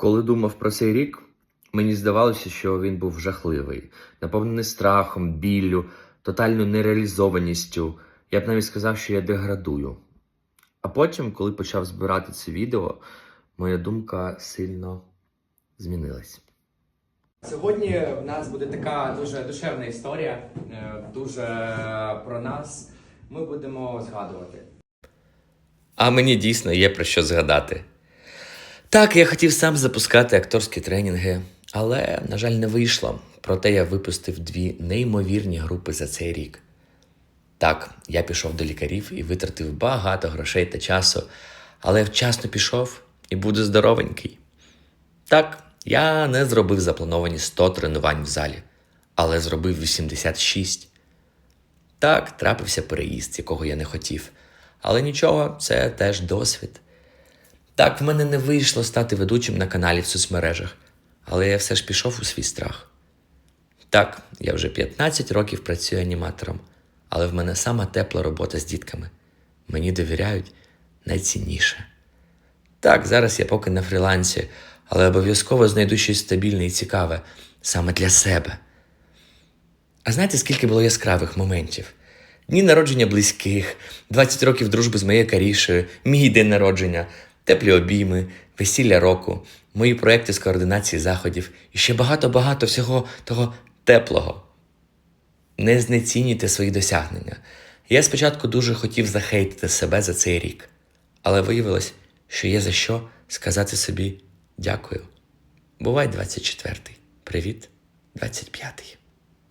Коли думав про цей рік, мені здавалося, що він був жахливий, наповнений страхом, біллю, тотальною нереалізованістю. Я б навіть сказав, що я деградую. А потім, коли почав збирати це відео, моя думка сильно змінилась. Сьогодні в нас буде така дуже душевна історія, е, дуже про нас. Ми будемо згадувати. А мені дійсно є про що згадати. Так, я хотів сам запускати акторські тренінги, але, на жаль, не вийшло. Проте я випустив дві неймовірні групи за цей рік. Так, я пішов до лікарів і витратив багато грошей та часу, але вчасно пішов і буду здоровенький. Так, я не зробив заплановані 100 тренувань в залі, але зробив 86. Так, трапився переїзд, якого я не хотів. Але нічого, це теж досвід. Так, в мене не вийшло стати ведучим на каналі в соцмережах, але я все ж пішов у свій страх. Так, я вже 15 років працюю аніматором, але в мене сама тепла робота з дітками. Мені довіряють найцінніше. Так, зараз я поки на фрілансі, але обов'язково знайду щось стабільне і цікаве саме для себе. А знаєте, скільки було яскравих моментів? Дні народження близьких, 20 років дружби з моєю карішею, мій день народження, теплі обійми, весілля року, мої проекти з координації заходів і ще багато-багато всього того теплого. Не знецінюйте свої досягнення. Я спочатку дуже хотів захейтити себе за цей рік, але виявилось, що є за що сказати собі дякую. Бувай 24-й. Привіт, 25-й.